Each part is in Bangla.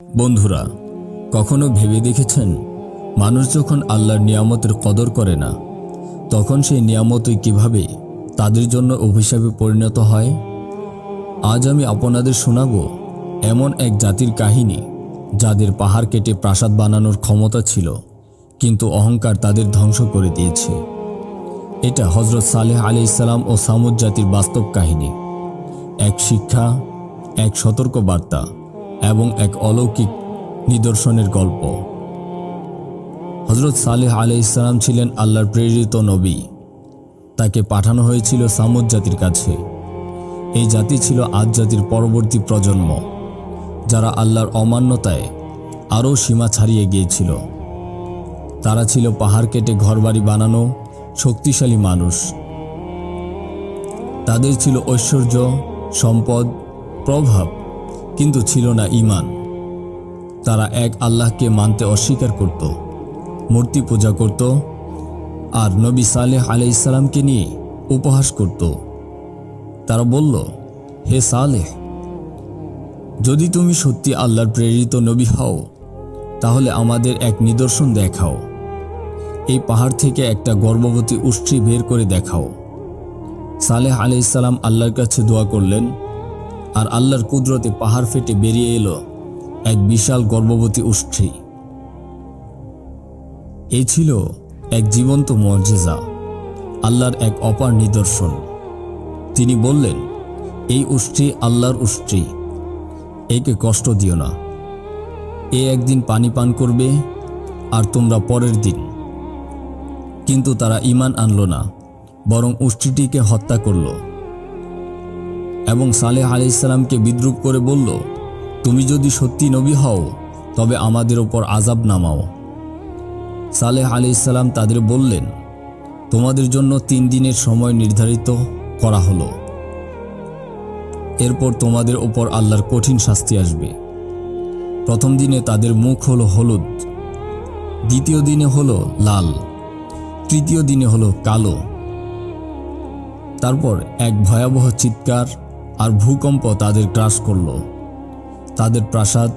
বন্ধুরা, কখনো ভেবে দেখেছেন? মানুষ যখন আল্লাহর নিয়ামতের কদর করে না, তখন সেই নিয়ামতই কীভাবে তাদের জন্য অভিশাপে পরিণত হয়? আজ আমি আপনাদের শোনাব এমন এক জাতির কাহিনী, যাদের পাহাড় কেটে প্রাসাদ বানানোর ক্ষমতা ছিল, কিন্তু অহংকার তাদের ধ্বংস করে দিয়েছে। এটা হজরত সালেহ আলি ইসলাম ও সামুদ জাতির বাস্তব কাহিনী। এক শিক্ষা, এক সতর্ক বার্তা এবং এক অলৌকিক নিদর্শনের গল্প। হজরত সালেহ আলি ইসলাম ছিলেন আল্লাহর প্রেরিত নবী। তাকে পাঠানো হয়েছিল সামুদ জাতির কাছে। এই জাতি ছিল আজ জাতির পরবর্তী প্রজন্ম, যারা আল্লাহর অমান্যতায় আরও সীমা ছাড়িয়ে গিয়েছিল। তারা ছিল পাহাড় কেটে ঘরবাড়ি বানানো শক্তিশালী মানুষ। তাদের ছিল ঐশ্বর্য, সম্পদ, প্রভাব কিন্তু ছিল না ইমান তারা এক আল্লাহকে মানতে অস্বীকার করত, মূর্তি পূজা করত আর নবী সালেহ আলাই ইসলামকে নিয়ে উপহাস করত। তারা বলল, হে সালেহ, যদি তুমি সত্যি আল্লাহর প্রেরিত নবী হও, তাহলে আমাদের এক নিদর্শন দেখাও। এই পাহাড় থেকে একটা গর্ভবতী উষ্ট্রি বের করে দেখাও। সালেহ আলি ইসালাম আল্লাহর কাছে দোয়া করলেন আর আল্লাহর কুদরতে পাহাড় ফেটে বেরিয়ে এলো এক বিশাল গর্ভবতী উষ্ট্রি। এই ছিল এক জীবন্ত মর্যাদা আল্লাহর এক অপার নিদর্শন। তিনি বললেন, এই উষ্ঠী আল্লাহর উষ্ট্রি, একে কষ্ট দিও না। এ একদিন পানি পান করবে আর তোমরা পরের দিন। কিন্তু তারা ইমান আনলো না, বরং উষ্ট্রিটিকে হত্যা করল। এবং সালেহ আলি ইসলামকে বিদ্রুপ করে বলল, তুমি যদি সত্যি নবী হও, তবে আমাদের ওপর আজাব নামাও। সালেহ আলি ইসলাম তাদের বললেন, তোমাদের জন্য তিন দিনের সময় নির্ধারিত করা হলো। এরপর তোমাদের ওপর আল্লাহর কঠিন শাস্তি আসবে। প্রথম দিনে তাদের মুখ হলো হলুদ, দ্বিতীয় দিনে হলো লাল, তৃতীয় দিনে হলো কালো। তারপর এক ভয়াবহ চিৎকার আর ভূকম্প তাদের গ্রাস করল। তাদের প্রাসাদ,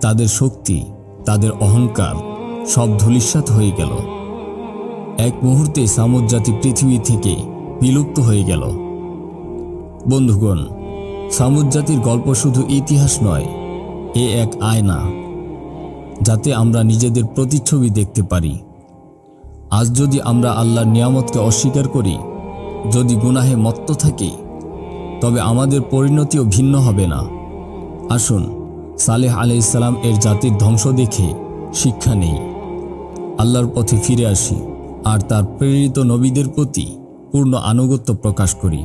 তাদের শক্তি, তাদের অহংকার সব ধূলিসাৎ হয়ে গেল। এক মুহূর্তে সামুদ জাতি পৃথিবী থেকে বিলুপ্ত হয়ে গেল। বন্ধুগণ, সামুদ জাতির গল্প শুধু ইতিহাস নয়, এ এক আয়না, যাতে আমরা নিজেদের প্রতিচ্ছবি দেখতে পারি। আজ যদি আমরা আল্লাহর নিয়ামতকে অস্বীকার করি, যদি গুনাহে মত্ত থাকি তবে আমাদের পরিণতিও ভিন্ন হবে না। আসুন, সালেহ আলি ইসলাম এর জাতির ধ্বংস দেখে শিক্ষা নেই। আল্লাহর পথে ফিরে আসি আর তার প্রেরিত নবীদের প্রতি পূর্ণ আনুগত্য প্রকাশ করি।